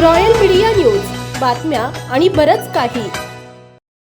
Royal media news. बातम्या आणि बरंच काही.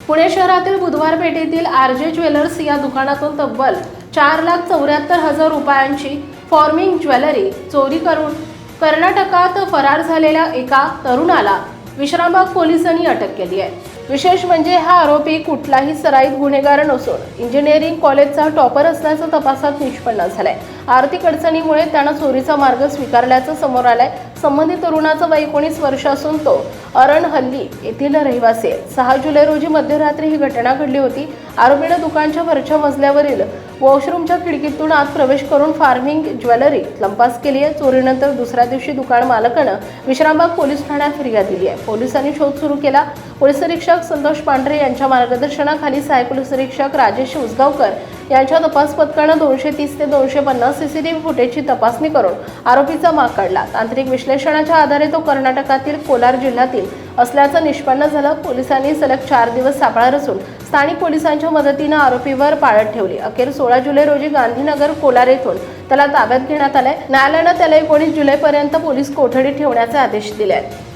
पुणे शहरातील बुधवार पेठेतील आर जे ज्वेलर्स या दुकानातून तब्बल चार लाख चौऱ्याहत्तर हजार रुपयांची फॉर्मिंग ज्वेलरी चोरी करून कर्नाटकात फरार झालेल्या एका तरुणाला विश्रामबाग पोलिसांनी अटक केली आहे. विशेष म्हणजे हा आरोपी कुठलाही सराईत गुन्हेगार नसून इंजिनिअरिंग कॉलेजचा टॉपर असल्याचं तपासात निष्पन्न झालंय. आर्थिक अडचणीमुळे त्यानं चोरीचा मार्ग स्वीकारल्याचं समोर आलंय. संबंधित तरुणाचं वय एकोणीस वर्ष असून तो अरणहल्ली येथील रहिवासी आहे. सहा जुलै रोजी मध्यरात्री ही घटना घडली होती. आरोपीनं दुकानच्या वरच्या मजल्यावरील वॉशरूमच्या खिडकीतून आत प्रवेश करून फार्मिंग ज्वेलरी लंपास केली आहे. चोरीनंतर दुसऱ्या दिवशी दुकान मालकानं विश्रामबाग पोलीस ठाण्यात फिर्याद दिली आहे. पोलिसांनी शोध सुरू केला. पोलीस निरीक्षक संतोष पांढरे यांच्या मार्गदर्शनाखाली सहाय्यक पोलीस निरीक्षक राजेश उसगावकर यांच्या तपास पथकानं दोनशे तीस ते दोनशे पन्नास सीसीटीव्ही फुटेजची तपासणी करून आरोपीचा माग काढला. तांत्रिक विश्लेषणाच्या आधारे तो कर्नाटकातील कोलार जिल्ह्यातील असल्याचं निष्पन्न झालं. पोलिसांनी सलग चार दिवस सापळा रचून स्थानिक पोलिसांच्या मदतीनं आरोपीवर पाळत ठेवली. अखेर सोळा जुलै रोजी गांधीनगर कोलार येथून त्याला ताब्यात घेण्यात आलंय. न्यायालयानं त्याला एकोणीस जुलैपर्यंत पोलीस कोठडीत ठेवण्याचे आदेश दिले आहेत